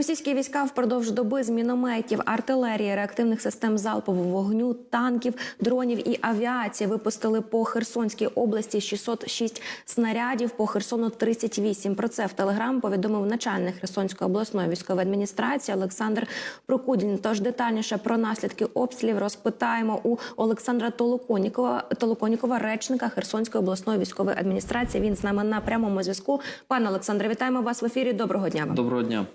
Російські війська впродовж доби з мінометів, артилерії, реактивних систем залпового вогню, танків, дронів і авіації випустили по Херсонській області 606 снарядів, по Херсону 38. Про це в Телеграм повідомив начальник Херсонської обласної військової адміністрації Олександр Прокудін. Тож детальніше про наслідки обстрілів розпитаємо у Олександра Толоконікова, Толоконікова, речника Херсонської обласної військової адміністрації. Він з нами на прямому зв'язку. Пане Олександре, вітаємо вас в ефірі. Доброго дня. Доброго дня.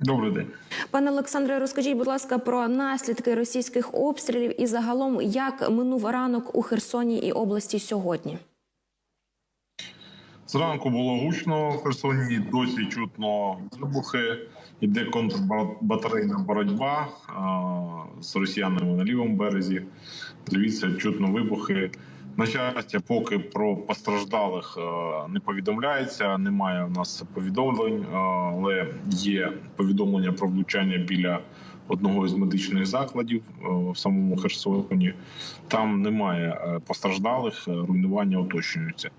Добрий день. Пане Олександре, розкажіть, будь ласка, про наслідки російських обстрілів і загалом як минув ранок у Херсоні і області сьогодні. Зранку було гучно в Херсоні. Досі чутно вибухи. Іде контрбатарейна боротьба а, з росіянами на лівому березі. Дивіться, чутно вибухи. На щастя, поки про постраждалих е, не повідомляється. Немає у нас повідомлень, е, але є повідомлення про влучання біля одного із медичних закладів е, в самому Херсоні. Там немає постраждалих, руйнування уточнюються.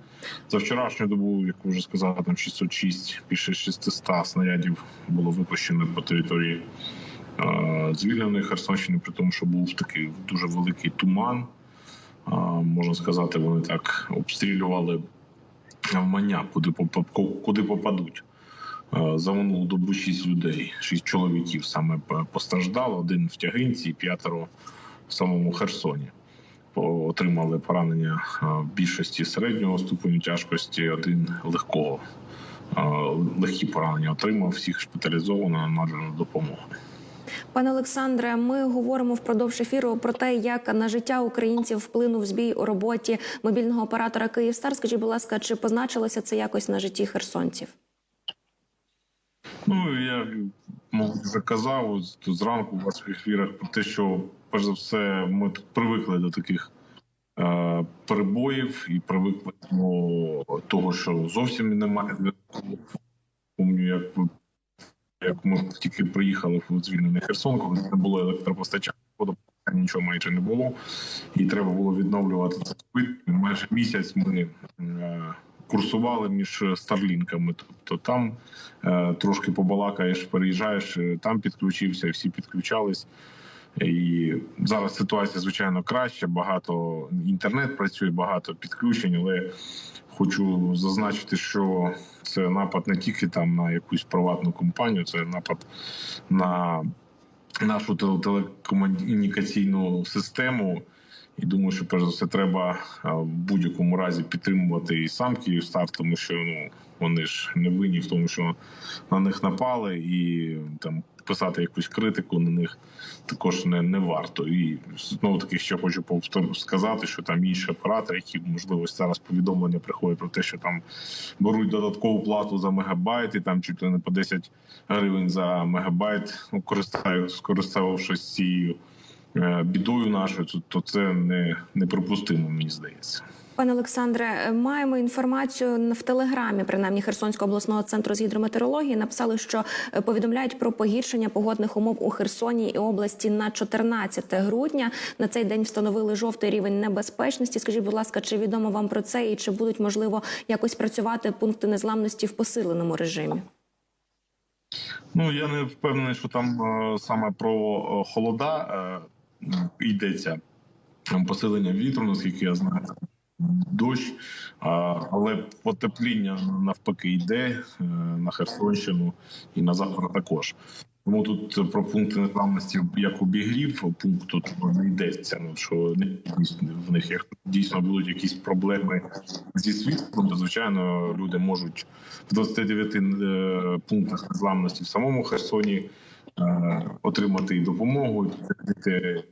За вчорашню добу, як вже сказали, там 606, більше 600 снарядів було випущено по території звільненої Херсонщини, при тому, що був такий дуже великий туман. Можна сказати, вони так обстрілювали вмання, куди куди попадуть. За минулу добу шість людей, шість чоловіків саме постраждало. Один в тягинці, п'ятеро в самому Херсоні. Отримали поранення в більшості середнього ступеню тяжкості, один легкого. Легкі поранення отримав, всіх шпиталізовано, надану допомогу. Пане Олександре, ми говоримо впродовж ефіру про те, як на життя українців вплинув збій у роботі мобільного оператора Київстар. Скажіть, будь ласка, чи позначилося це якось на житті херсонців? Ну я тут зранку в ефірах про те, що перш за все ми привикли до таких е, перебоїв і привикли до того, що зовсім немає зв'язку. Помню, як як ми тільки приїхали в звільнений Херсон, коли не було електропостачання, водопостачання нічого майже не було, і треба було відновлювати це. Майже місяць ми е, курсували між старлінками. Тобто там е, трошки побалакаєш, переїжджаєш, е, там підключився, всі підключались. І зараз ситуація звичайно краща. Багато інтернет працює, багато підключень, але хочу зазначити, що це напад не тільки там на якусь приватну компанію, це напад на нашу теле- телекомунікаційну систему. І думаю, що перш за все треба в будь-якому разі підтримувати і сам Київстар, тому що ну вони ж не винні в тому, що на них напали, і там писати якусь критику на них також не, не варто. І знову таки ще хочу сказати, що там інші оператори, які можливо зараз повідомлення приходять про те, що там беруть додаткову плату за мегабайт, і там чуть ли не по 10 гривень за мегабайт, ну користаю, скориставшись цією бідою нашою, то, то це не неприпустимо, мені здається. Пане Олександре, маємо інформацію в телеграмі, принаймні Херсонського обласного центру з гідрометеорології. Написали, що е, повідомляють про погіршення погодних умов у Херсоні і області на 14 грудня. На цей день встановили жовтий рівень небезпечності. Скажіть, будь ласка, чи відомо вам про це і чи будуть можливо якось працювати пункти незламності в посиленому режимі? Ну я не впевнений, що там е, саме про е, холода е, йдеться посилення вітру, наскільки я знаю. Дощ, але потепління навпаки йде е, на Херсонщину і на завтра також. Тому тут про пункти незламності як обігрів пункту не йдеться. Ну що не в них якщо дійсно будуть якісь проблеми зі світлом, то звичайно люди можуть в 29 е, пунктах незламності в самому Херсоні отримати і допомогу, і е,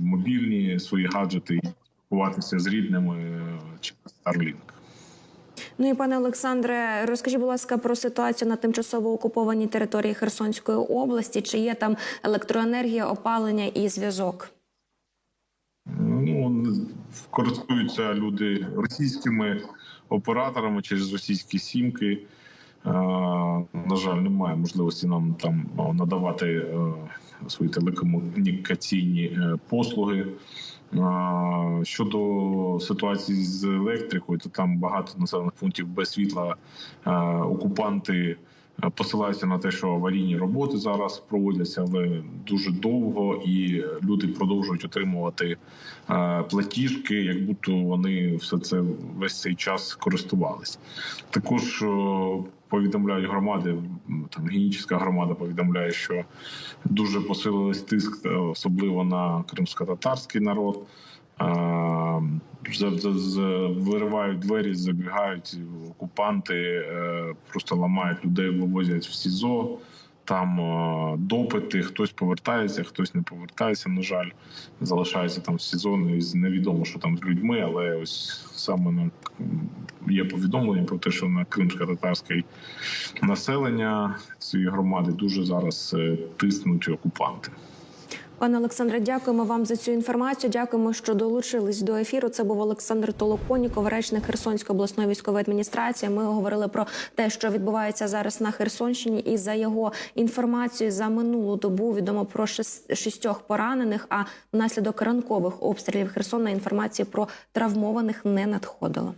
мобільні свої гаджети і спілкуватися з рідними е, через Starlink. Ну і пане Олександре, розкажіть, будь ласка, про ситуацію на тимчасово окупованій території Херсонської області. Чи є там електроенергія, опалення і зв'язок? Ну користуються люди російськими операторами через російські сімки. Е, На жаль, немає можливості нам там е, надавати е, свої телекомунікаційні послуги. Щодо ситуації з електрикою, то там багато населених пунктів без світла. Окупанти Посилаюся на те, що аварійні роботи зараз проводяться, але дуже довго, і люди продовжують отримувати платіжки, як будто вони все це весь цей час користувалися. Також повідомляють громади, там гінічська громада повідомляє, що дуже посилились тиск, е, особливо на кримсько-татарський народ. Е, Виривають двері, забігають окупанти, е, просто ламають людей, вивозять в СІЗО. Там е, допити, хтось повертається, хтось не повертається. На жаль, залишається там сезон, і не- Невідомо, що там з людьми, але ось саме на є повідомлення про те, що на кримсько-татарське населення цієї громади дуже зараз е, тиснуть окупанти. Пане Олександре, дякуємо вам за цю інформацію. Дякуємо, що долучились до ефіру. Це був Олександр Толоконіков, речник Херсонської обласної військової адміністрації. Ми говорили про те, що відбувається зараз на Херсонщині, і за його інформацією за минулу добу відомо про шістьох поранених. А внаслідок ранкових обстрілів Херсона інформації про травмованих не надходило.